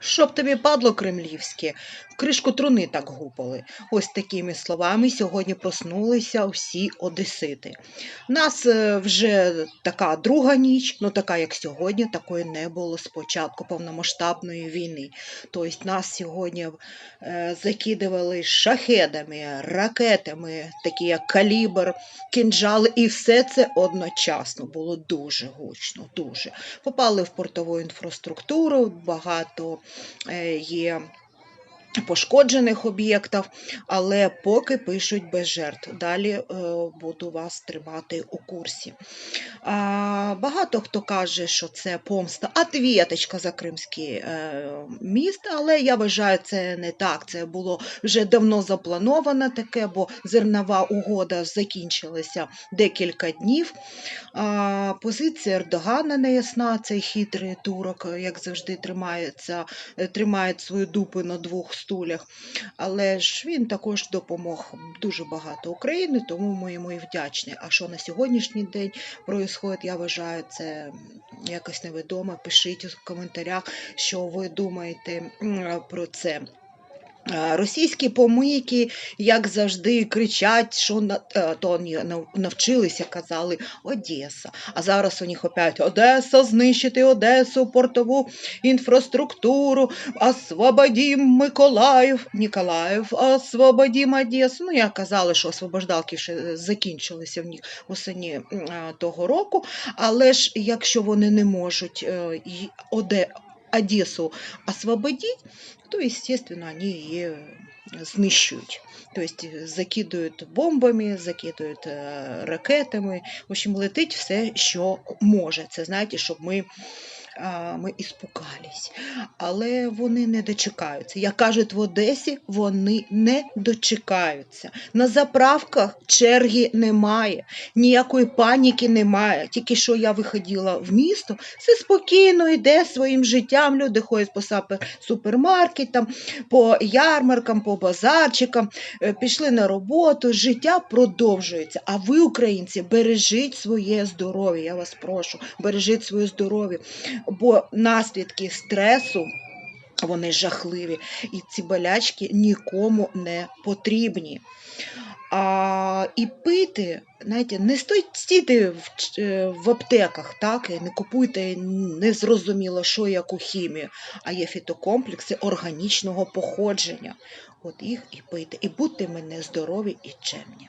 Щоб тобі падло кремлівське, в кришку труни так гупали. Ось такими словами сьогодні проснулися всі одесити. Нас е, вже така друга ніч, ну така як сьогодні, такої не було з початку повномасштабної війни. Тобто нас сьогодні е, закидували шахедами, ракетами, такі як калібр, кінжали, і все це одночасно було дуже гучно, дуже. Попали в портову інфраструктуру, багато є пошкоджених об'єктів, але поки пишуть без жертв. Далі е, буду вас тримати у курсі. Багато хто каже, що це помста, отвіточка за Кримський е, міст, але я вважаю, це не так. Це було вже давно заплановано таке, бо зернова угода закінчилася декілька днів. Позиція Ердогана не ясна, цей хитрий турок, як завжди, тримається, тримає свою дупу на двох стулях. Але ж він також допомог дуже багато Україні, тому ми йому і вдячні. А що на сьогоднішній день проїсходить, я вважаю, це якось невідомо. Пишіть у коментарях, що ви думаєте про це. Е, Російські помийки, як завжди, кричать, що на е, то навчилися, казали Одеса. А зараз у них опять Одеса, знищити Одесу, портову інфраструктуру, освободім Миколаїв, Ніколаїв, освободім Одесу. Ну, я казала, що освобождалки ще закінчилися в них е, того року. Але ж якщо вони не можуть е, Оде, Одесу освободить, то, естественно, они ее знищують. То есть е, закидують бомбами, закидують е, ракетами. В общем, летить все, що може. Це знаєте, щоб ми, ми іспугались. Але вони не дочекаються. Як кажуть в Одесі, вони не дочекаються. На заправках черги немає, ніякої паніки немає. Тільки що я виходила в місто, все спокійно йде своїм життям. Люди ходять по супермаркетам, по ярмаркам, по базарчикам, е, пішли на роботу, життя продовжується. А ви, українці, бережіть своє здоров'я. Я вас прошу, бережіть своє здоров'я, бо наслідки стресу. Вони жахливі, і ці болячки нікому не потрібні. А, і пити, знаєте, не стійте в, е, в аптеках, так, не купуйте незрозуміло, що яку хімію, а є фітокомплекси органічного походження. От їх і пийте. І будьте мене здорові і чемні.